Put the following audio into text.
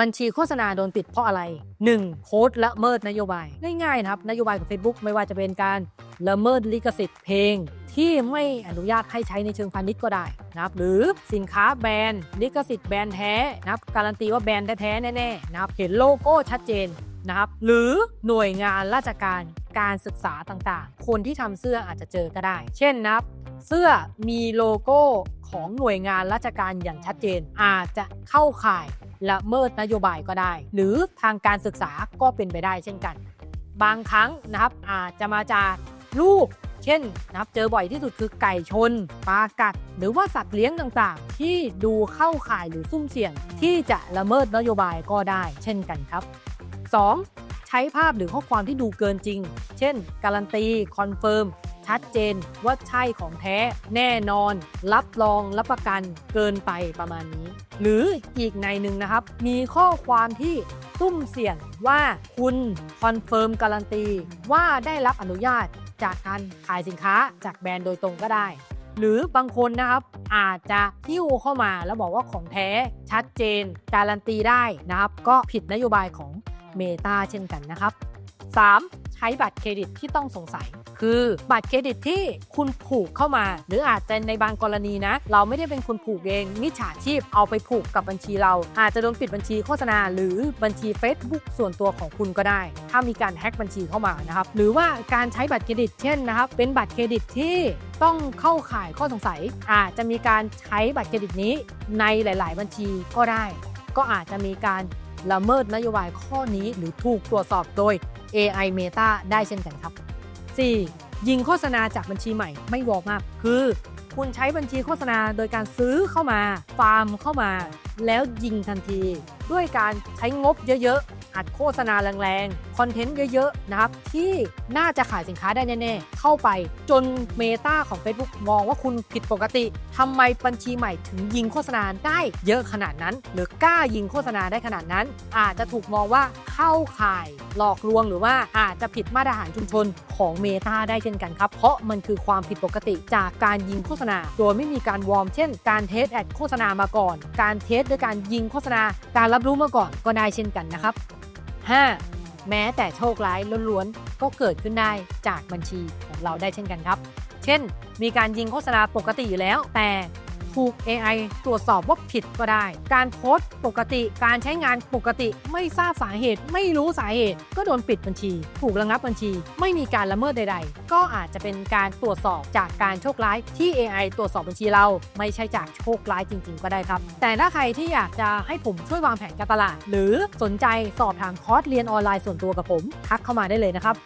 บัญชีโฆษณาโดนปิดเพราะอะไร 1. โพสต์ละเมิดนโยบาย ง่ายๆนะครับ นโยบายของ Facebook ไม่ว่าจะเป็นการละเมิดลิขสิทธิ์เพลง ที่ไม่อนุญาตให้ใช้ในเชิงพาณิชย์ก็ได้นะครับหรือสินค้าแบรนด์ลิขสิทธิ์แบรนด์แท้นะครับการันตีว่าแบรนด์แท้ๆแน่ๆนะครับเห็นโลโก้ชัดเจนนะครับหรือหน่วยงานราชการการศึกษาต่างๆ คนที่ทำเสื้ออาจจะเจอก็ได้ เช่นนะครับเสื้อมีโลโก้ของหน่วยงานราชการอย่างชัดเจน อาจจะเข้าข่าย ละเมิดนโยบายก็ได้ หรือทางการศึกษาก็เป็นไปได้เช่นกัน บางครั้งนะครับอาจจะมาจากรูปเช่นนะครับเจอบ่อยที่สุดคือไก่ชนปลากัด หรือว่าสัตว์เลี้ยงต่างๆ ที่ดูเข้าข่ายหรือซุ่มเสี่ยง ที่จะละเมิดนโยบายก็ได้ เช่นกันครับ 2. ใช้ภาพหรือข้อความที่ดูเกินจริง เช่น การันตี คอนเฟิร์ม ชัดเจนว่าใช่ของแท้แน่นอน รับรองรับประกันเกินไปประมาณนี้ หรืออีกในหนึ่งนะครับ มีข้อความที่ซุ่มเสี่ยงว่าคุณคอนเฟิร์มการันตี ว่าได้รับอนุญาตจากการขายสินค้าจากแบรนด์โดยตรงก็ได้ หรือบางคนนะครับอาจจะหิ้วเข้ามาแล้วบอกว่าของแท้ชัดเจน การันตีได้นะครับ ก็ผิดนโยบายของเมตาเช่นกันนะครับ 3. ใช้บัตรเครดิตที่ต้องสงสัย คือบัตรเครดิตที่คุณผูกเข้ามา หรืออาจจะในบางกรณีนะ เราไม่ได้เป็นคนผูกเองมิจฉาชีพเอาไปผูกกับบัญชีเรา อาจจะโดนปิดบัญชีโฆษณา หรือบัญชี Facebook ส่วนตัวของคุณก็ได้ ถ้ามีการแฮ็กบัญชีเข้ามานะครับหรือว่าการใช้บัตรเครดิตเช่นนะครับเป็นบัตรเครดิตที่ต้องเข้าข่ายข้อสงสัย อาจจะมีการใช้บัตรเครดิตนี้ในหลาย ๆ บัญชีก็ได้ ก็อาจจะมีการ ละเมิดนโยบายข้อนี้หรือถูกตรวจสอบโดย AI Meta ได้เช่นกันครับ 4. ยิงโฆษณาจากบัญชีใหม่ไม่วอลมาก คือ คุณใช้บัญชีโฆษณาโดยการซื้อเข้ามา ฟาร์มเข้ามา แล้วยิงทันที ด้วยการใช้งบเยอะๆ อัดโฆษณาแรงๆคอนเทนต์เยอะๆนะครับที่น่าจะขายสินค้าได้แน่ๆ เข้าไปจนเมตาของ Facebook มองว่าคุณผิดปกติทำไมบัญชีใหม่ถึงยิงโฆษณาได้เยอะขนาดนั้น หรือกล้ายิงโฆษณาได้ขนาดนั้น อาจจะถูกมองว่าเข้าข่ายหลอกลวงหรือว่าอาจจะผิดมาตรฐานชุมชนของเมตาได้เช่นกันครับ เพราะมันคือความผิดปกติจากการยิงโฆษณา โดยไม่มีการวอร์มเช่น การเทสแอดโฆษณามาก่อน การเทสด้วยการยิงโฆษณา การรับรู้มาก่อนก็ได้เช่นกันนะครับ 5. แม้แต่โชคร้ายล้วนๆก็เกิดขึ้นได้จากบัญชีของเราได้เช่นกันครับ เช่น มีการยิงโฆษณาปกติอยู่แล้วแต่ ถูก AI ตรวจสอบว่าผิดก็ได้ การโพสต์ปกติ การใช้งานปกติ ไม่ทราบสาเหตุ ไม่รู้สาเหตุ ก็โดนปิดบัญชี ถูกระงับบัญชี ไม่มีการละเมิดใด ๆ ก็อาจจะเป็นการตรวจสอบจากการโชคร้ายที่ AI ตรวจสอบบัญชีเรา ไม่ใช่จากโชคร้ายจริง ๆ ก็ได้ครับ แต่ถ้าใครที่อยากจะให้ผมช่วยวางแผนการตลาด หรือสนใจสอบถามคอร์สเรียนออนไลน์ส่วนตัวกับผม ทักเข้ามาได้เลยนะครับ